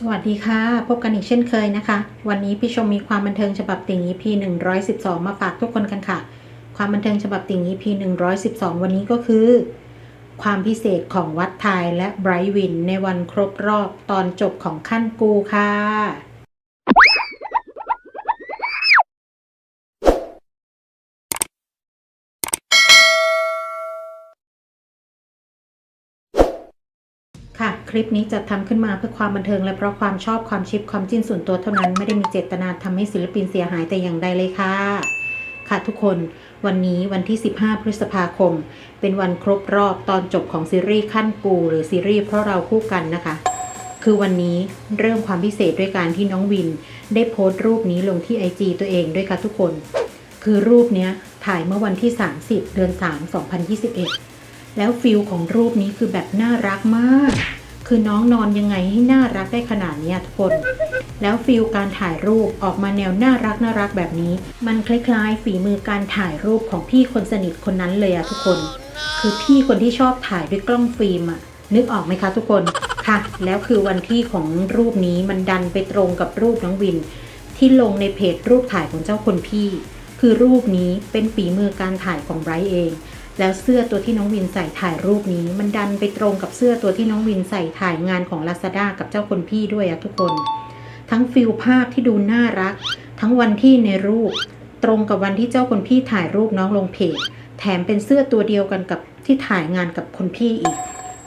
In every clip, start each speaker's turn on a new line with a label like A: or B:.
A: สวัสดีค่ะ พบกันอีกเช่นเคยนะคะ วันนี้พี่ชมมีความบันเทิงฉบับติ่ง EP 112 มาฝากทุกคนกันค่ะ ความบันเทิงฉบับติ่ง EP 112 วันนี้ก็คือ ความพิเศษของวัดไทยและไบรท์วินในวันครบรอบตอนจบของขั้นกูค่ะ คลิปนี้จะทำขึ้นมาเพื่อความบันเทิง และเพราะความชอบความชิปความจิ้นส่วนตัวเท่านั้นไม่ได้มีเจตนาทำให้ศิลปินเสียหายแต่อย่างใดเลยค่ะ ค่ะทุกคนวันนี้วันที่ 15 พฤษภาคม เป็นวันครบรอบตอนจบของซีรีส์ขั้นกู หรือซีรีส์เพราะเราคู่กันนะคะ คือวันนี้เริ่มความพิเศษด้วยการที่น้องวิน ได้โพสต์รูปนี้ลงที่ IG ตัวเองด้วยค่ะทุกคน คือรูปเนี้ยถ่ายเมื่อวันที่ 30 เดือน 3 2021 แล้วฟิลของรูปนี้คือแบบน่ารักมาก คือน้องนอนยังไงให้น่ารักได้ขนาดนี้ทุกคน แล้วฟิลการถ่ายรูปออกมาแนวน่ารักน่ารักแบบนี้ มันคล้ายๆ ฝีมือการถ่ายรูปของพี่คนสนิทคนนั้นเลยอะทุกคน คือพี่คนที่ชอบถ่ายด้วยกล้องฟิล์มอะนึกออกไหมคะทุกคนค่ะ แล้วคือวันที่ของรูปนี้มันดันไปตรงกับรูปน้องวิน ที่ลงในเพจรูปถ่ายของเจ้าคนพี่ คือรูปนี้เป็นฝีมือการถ่ายของไบรท์เอง แล้วเสื้อตัวที่น้องวินใส่ถ่ายรูปนี้ มันดันไปตรงกับเสื้อตัวที่น้องวินใส่ถ่ายงานของ Lazada กับเจ้าคนพี่ด้วยอะทุกคน ทั้งฟิลภาพที่ดูน่ารัก ทั้งวันที่ในรูป ตรงกับวันที่เจ้าคนพี่ถ่ายรูปน้องลงเพจแถมเป็นเสื้อตัวเดียวกันกับที่ถ่ายงานกับคนพี่อีก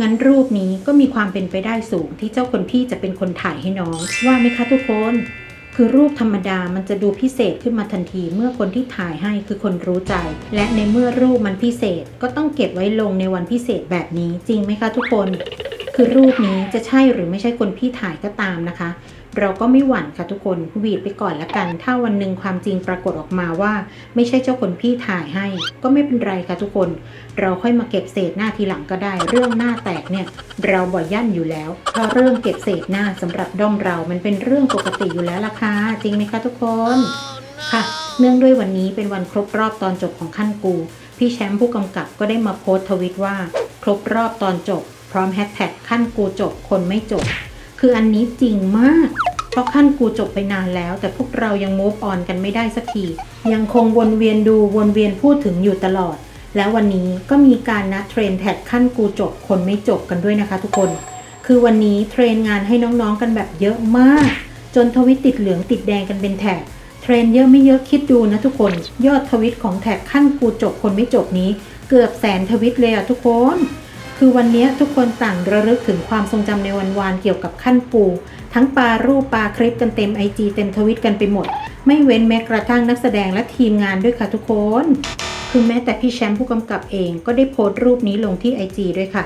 A: งั้นรูปนี้ก็มีความเป็นไปได้สูงที่เจ้าคนพี่จะเป็นคนถ่ายให้น้อง ว่าไหมคะทุกคน คือรูปธรรมดามันจะดูพิเศษขึ้นมาทันทีเมื่อคนที่ถ่ายให้คือคนรู้ใจ และในเมื่อรูปมันพิเศษก็ต้องเก็บไว้ลงในวันพิเศษแบบนี้จริงไหมคะทุกคน คือรูปนี้จะใช่หรือไม่ใช่คนพี่ถ่ายก็ตามนะคะ เราก็ไม่หวั่นค่ะทุกคนหวีดไปก่อนละกัน ถ้าวันหนึ่งความจริงปรากฏออกมาว่า ไม่ใช่เจ้าคนพี่ถ่ายให้ ก็ไม่เป็นไรค่ะทุกคน เราค่อยมาเก็บเศษหน้าทีหลังก็ได้ เรื่องหน้าแตกเนี่ย เราบ่อยยั่นอยู่แล้วเพราะเรื่องเก็บเศษหน้าสำหรับด้อมเรามันเป็นเรื่องปกติอยู่แล้วล่ะค่ะจริงไหมคะทุกคนค่ะ เนื่องด้วยวันนี้เป็นวันครบรอบตอนจบของขั้นกู พี่แชมป์ผู้กำกับก็ได้มาโพสต์ทวิตว่า ครบรอบตอนจบ ร้อมแฮชแท็กขั้นกูจบคนไม่จบ คืออันนี้จริงมาก เพราะขั้นกูจบไปนานแล้ว แต่พวกเรายัง move on กันไม่ได้สักที ยังคงวนเวียนดูวนเวียนพูดถึงอยู่ตลอด แล้ววันนี้ก็มีการนัดเทรนแท็กขั้นกูจบคนไม่จบกันด้วยนะคะ ทุกคน คือวันนี้เทรนงานให้น้องๆกันแบบเยอะมาก จนทวิตติดเหลืองติดแดงกันเป็นแท็กเทรนเยอะไม่เยอะคิดดูนะทุกคน ยอดทวิตของแท็กขั้นกูจบคนไม่จบนี้ เกือบแสนทวิตเลยอะทุกคน คือวันนี้ทุกคนต่างระลึกถึงความทรงจำในวันวานเกี่ยวกับขั้นปู ทั้งปารูปปาคลิปกันเต็มไอจีเต็มทวิตกันไปหมด ไม่เว้นแม้กระทั่งนักแสดงและทีมงานด้วยค่ะทุกคน คือแม้แต่พี่แชมป์ผู้กำกับเองก็ได้โพสต์รูปนี้ลงที่ไอจีด้วยค่ะ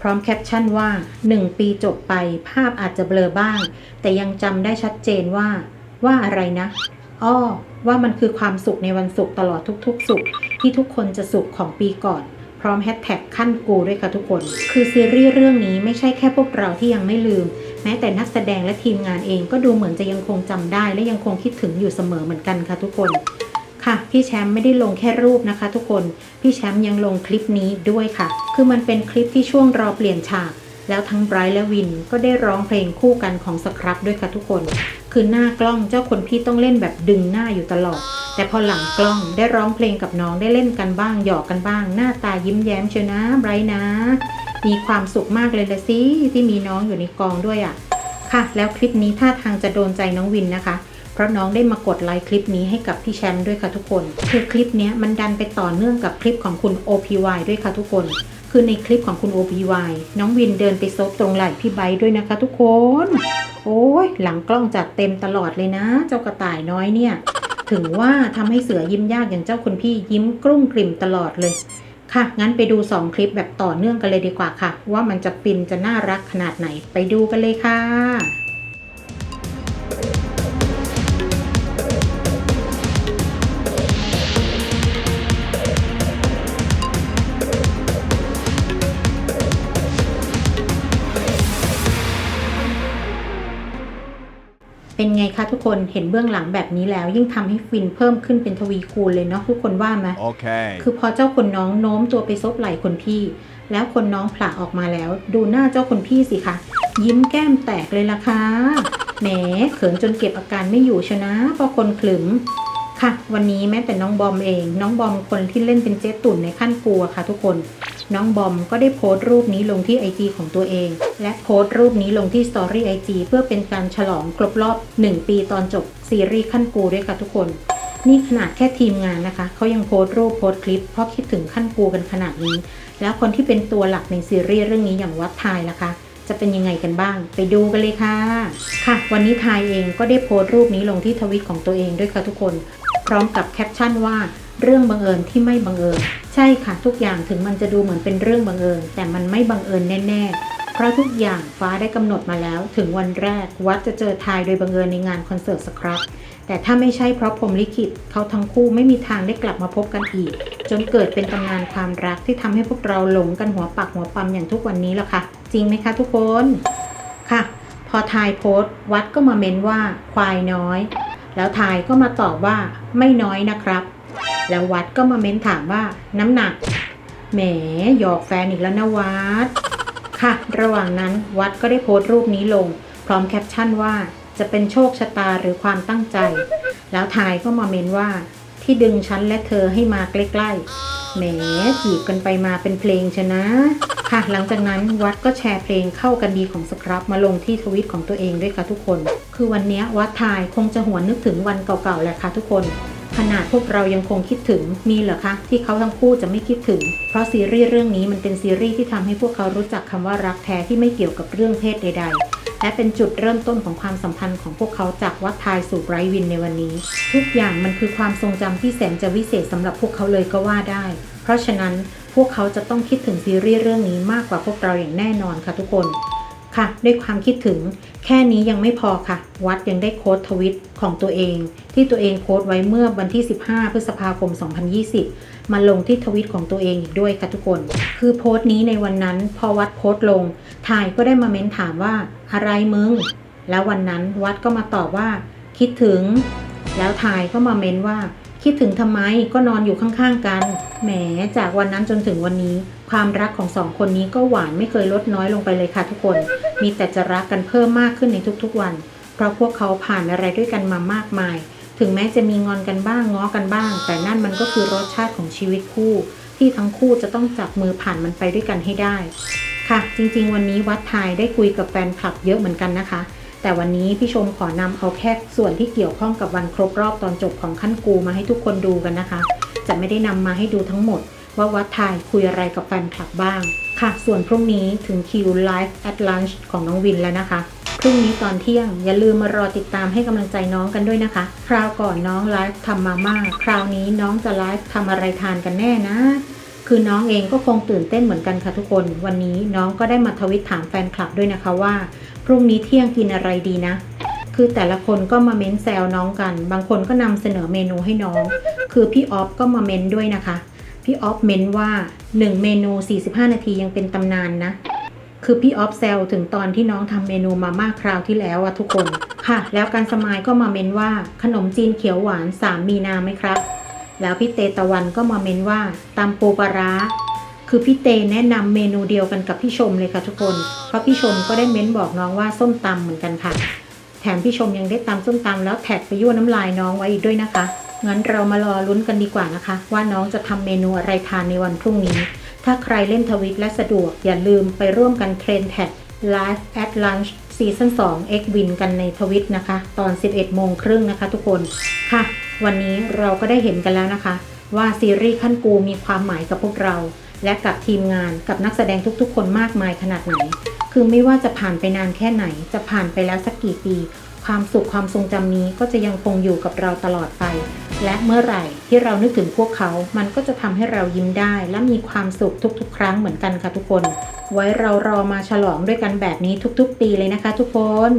A: พร้อมแคปชั่นว่า 1 ปีจบไปภาพอาจจะเบลอบ้าง แต่ยังจำได้ชัดเจนว่า ว่าอะไรนะอ้อว่ามันคือความสุขในวันศุกร์ตลอดทุกๆ สุขที่ทุกคนจะสุขของปีก่อน พร้อมแฮชแท็กขั้นกูด้วยค่ะทุกคน คือซีรีส์เรื่องนี้ไม่ใช่แค่พวกเราที่ยังไม่ลืม แม้แต่นักแสดงและทีมงานเองก็ดูเหมือนจะยังคงจำได้ และยังคงคิดถึงอยู่เสมอเหมือนกันค่ะทุกคนค่ะพี่แชมป์ไม่ได้ลงแค่รูปนะคะ ทุกคนพี่แชมป์ยังลงคลิปนี้ด้วยค่ะ คือมันเป็นคลิปที่ช่วงรอเปลี่ยนฉาก แล้วทั้งไบรท์และวินก็ได้ร้องเพลงคู่กันของสครับด้วยค่ะทุกคน คือหน้ากล้องเจ้าคนพี่ต้องเล่นแบบดึงหน้าอยู่ตลอด แต่พอหลังกล้องได้ร้องเพลงกับน้องได้เล่นกันบ้างหยอกกันบ้าง หน้าตายิ้มแย้มเชียวนะไบรท์นะ มีความสุขมากเลยละสิที่มีน้องอยู่ในกองด้วยอะ่ะ ค่ะ แล้วคลิปนี้ท่าทางจะโดนใจน้องวินนะคะเพราะน้องได้มากดไลค์คลิปนี้ให้กับพี่แชมป์ด้วยค่ะทุกคน คือคลิปนี้มันดันไปต่อเนื่องกับคลิปของคุณ OPY ด้วยค่ะทุกคน คือในคลิปของคุณ OPY น้องวินเดินไปซบตรงไหล่พี่ไบด้วยนะคะทุกคน โอ้ยหลังกล้องจัดเต็มตลอดเลยนะ เจ้ากระต่ายน้อยเนี่ย ถึงว่าทำให้เสือยิ้มยากอย่างเจ้าคุณพี่ยิ้มกลุ้มกลิ่มตลอดเลย ค่ะ งั้นไปดู 2 คลิปแบบต่อเนื่องกันเลยดีกว่าค่ะ ว่ามันจะฟินจะน่ารักขนาดไหนไปดูกันเลยค่ะ ทุกคนเห็นเบื้องหลังแบบนี้แล้ว ยิ่งทำให้ฟินเพิ่มขึ้นเป็นทวีคูณเลยเนาะทุกคนว่าไหม
B: Okay.
A: คือพอเจ้าคนน้องโน้มตัวไปซบไหล่คนพี่ แล้วคนน้องผละออกมาแล้ว ดูหน้าเจ้าคนพี่สิคะยิ้มแก้มแตกเลยล่ะค่ะแหมเขินจนเก็บอาการไม่อยู่ชนะเพราะคนขลึมค่ะ วันนี้แม้แต่น้องบอมเอง น้องบอมคนที่เล่นเป็นเจ๊ตุ่นในขั้นกลัวค่ะทุกคน น้องบอมก็ได้โพสต์รูปนี้ลงที่ IG ของตัวเอง และโพสต์รูปนี้ลงที่ Story IG เพื่อเป็นการฉลองครบรอบ 1 ปีตอนจบซีรีส์ขั้นกูด้วยค่ะทุกคน นี่ขนาดแค่ทีมงานนะคะ เขายังโพสต์รูปโพสต์คลิป เพราะคิดถึงขั้นกูกันขนาดนี้ แล้วคนที่เป็นตัวหลักในซีรีส์เรื่องนี้อย่างวัดทายล่ะคะจะเป็นยังไงกันบ้าง ไปดูกันเลยค่ะ ค่ะ วันนี้ทายเองก็ได้โพสต์รูปนี้ลงที่ทวิตของตัวเองด้วยค่ะทุกคน พร้อมกับแคปชั่นว่า เรื่องบังเอิญที่ไม่บังเอิญ ใช่ค่ะทุกอย่างถึงมันจะดูเหมือนเป็นเรื่องบังเอิญ แต่มันไม่บังเอิญแน่ๆ เพราะทุกอย่างฟ้าได้กำหนดมาแล้ว ถึงวันแรกวัดจะเจอทายโดยบังเอิญในงานคอนเสิร์ตสครับแต่ถ้าไม่ใช่เพราะพรมลิขิตเขาทั้งคู่ไม่มีทางได้กลับมาพบกันอีก จนเกิดเป็นตำนานความรักที่ทำให้พวกเราหลงกันหัวปักหัวปั๊มอย่างทุกวันนี้ละค่ะ จริงไหมคะทุกคนค่ะ พอทายโพสต์ วัดก็มาเม้นว่าควายน้อย แล้วทายก็มาตอบว่าไม่น้อยนะครับ แล้ววัดก็มาเม้นถามว่าน้ำหนัก แหมหยอกแฟนอีกแล้วนะวัด ค่ะ ระหว่างนั้นวัดก็ได้โพสต์รูปนี้ลง พร้อมแคปชั่นว่าจะเป็นโชคชะตาหรือความตั้งใจ แล้วทายก็มาเม้นว่า ที่ดึงฉันและเธอให้มาใกล้ๆ แหมจีบกันไปมาเป็นเพลงชนะ ค่ะ หลังจากนั้นวัดก็แชร์เพลงเข้ากันดีของสครับมาลงที่ทวิตของตัวเองด้วยค่ะทุกคน คือวันนี้วัดทายคงจะหวนนึกถึงวันเก่าๆแหละค่ะทุกคน ขนาดพวกเรายังคงคิดถึงมีเหรอคะที่เขาทั้งคู่จะไม่คิดถึง เพราะซีรีส์เรื่องนี้มันเป็นซีรีส์ที่ทำให้พวกเขารู้จักคำว่ารักแท้ที่ไม่เกี่ยวกับเรื่องเพศใด ๆ และเป็นจุดเริ่มต้นของความสัมพันธ์ของพวกเขาจากวัดทายสู่ไบรวินในวันนี้ ทุกอย่างมันคือความทรงจำที่แสนจะวิเศษสำหรับพวกเขาเลยก็ว่าได้ เพราะฉะนั้นพวกเขาจะต้องคิดถึงซีรีส์เรื่องนี้มากกว่าพวกเราอย่างแน่นอนค่ะทุกคนค่ะด้วยความคิดถึง แค่นี้ยังไม่พอค่ะ วัดยังได้โค้ดทวิตของตัวเอง ที่ตัวเองโค้ดไว้เมื่อวันที่ 15 พฤษภาคม 2020 มาลงที่ทวิตของตัวเองอีกด้วยค่ะทุกคน คือโพสต์นี้ในวันนั้นพอวัดโพสต์ลงทายก็ได้มาเม้นถามว่าอะไรมึง แล้ววันนั้นวัดก็มาตอบว่า คิดถึง แล้วทายก็มาเม้นว่า คิดถึงทำไมก็นอนอยู่ข้างๆกัน แหมจากวันนั้นจนถึงวันนี้ ความรักของสองคนนี้ก็หวานไม่เคยลดน้อยลงไปเลยค่ะทุกคน มีแต่จะรักกันเพิ่มมากขึ้นในทุกๆวัน เพราะพวกเขาผ่านอะไรด้วยกันมามากมาย ถึงแม้จะมีงอนกันบ้างง้อกันบ้าง แต่นั่นมันก็คือรสชาติของชีวิตคู่ ที่ทั้งคู่จะต้องจับมือผ่านมันไปด้วยกันให้ได้ ค่ะ จริงๆ วันนี้วัดไทยได้คุยกับแฟนคลับเยอะเหมือนกันนะคะ แต่วันนี้พี่ชมขอนำเอาแค่ส่วนที่เกี่ยวข้องกับวันครบรอบตอนจบของขั้นกูมาให้ทุกคนดูกันนะคะ จะไม่ได้นำมาให้ดูทั้งหมด ว่าวัดไทยคุยอะไรกับแฟนคลับบ้าง ค่ะ ส่วนพรุ่งนี้ถึงคิว Live at Lunch ของน้องวินแล้วนะคะพรุ่งนี้ตอนเที่ยงอย่าลืมมารอติดตามให้กำลังใจน้องกันด้วยนะคะ คราวก่อนน้องไลฟ์ทำมาม่าคราวนี้น้องจะไลฟ์ทำอะไรทานกันแน่นะ คือน้องเองก็คงตื่นเต้นเหมือนกันค่ะทุกคน วันนี้น้องก็ได้มาทวิตถามแฟนคลับด้วยนะคะว่า พรุ่งนี้เที่ยงกินอะไรดีนะ คือแต่ละคนก็มาเม้นแซวน้องกัน บางคนก็นำเสนอเมนูให้น้อง คือพี่ออฟก็มาเม้นด้วยนะคะ พี่ออฟเมนว่า 1 เมนู 45 นาทียังเป็นตำนานนะ คือพี่ออฟแซวถึงตอนที่น้องทำเมนูมาม่าคราวที่แล้วอะทุกคน ค่ะ แล้วการสมายก็มาเมนว่าขนมจีนเขียวหวาน 3 มีนาไหมครับ แล้วพี่เตตะวันก็มาเมนว่าตำปูปลาร้าคือพี่เตแนะนำเมนูเดียวกันกับพี่ชมเลยค่ะทุกคน เพราะพี่ชมก็ได้เม้นบอกน้องว่าส้มตำเหมือนกันค่ะ แถมพี่ชมยังได้ตำส้มตำแล้วแท็กไปยั่วน้ำลายน้องไว้อีกด้วยนะคะ งั้นเรามารอลุ้นกันดีกว่านะคะ ว่าน้องจะทำเมนูอะไรทานในวันพรุ่งนี้ ถ้าใครเล่นทวิตและสะดวก อย่าลืมไปร่วมกันเทรนแท็ก Live at Lunch ซีซั่น2 X Win กันในทวิตนะคะ ตอน 11 โมงครึ่งนะคะทุกคนค่ะ วันนี้เราก็ได้เห็นกันแล้วนะคะ ว่าซีรีส์ขั้นกูมีความหมายกับพวกเรา และกับทีมงานกับนักแสดงทุกๆ คนมากมายขนาดไหน คือไม่ว่าจะผ่านไปนานแค่ไหน จะผ่านไปแล้วสักกี่ปี ความสุขความทรงจำนี้ก็จะยังคงอยู่กับเราตลอดไป และเมื่อไหร่ที่เรานึกถึงพวกเขา มันก็จะทำให้เรายิ้มได้ และมีความสุขทุก ๆ ครั้งเหมือนกันค่ะทุกคน ไว้เรารอมาฉลองด้วยกันแบบนี้ทุกๆ ปีเลยนะคะทุกคน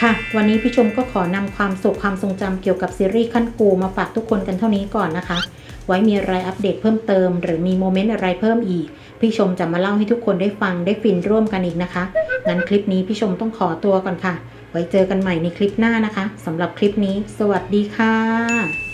A: ค่ะ วันนี้พี่ชมก็ขอนำความสุขความทรงจำเกี่ยวกับซีรีส์ขั้นกูมาฝากทุกคนกันเท่านี้ก่อนนะคะ ไว้มีอะไรอัปเดตเพิ่มเติม หรือมีโมเมนต์อะไรเพิ่มอีก พี่ชมจะมาเล่าให้ทุกคนได้ฟังได้ฟินร่วมกันอีกนะคะ งั้นคลิปนี้พี่ชมต้องขอตัวก่อนค่ะ ไว้เจอกันใหม่ในคลิปหน้านะคะสำหรับคลิปนี้ สวัสดีค่ะ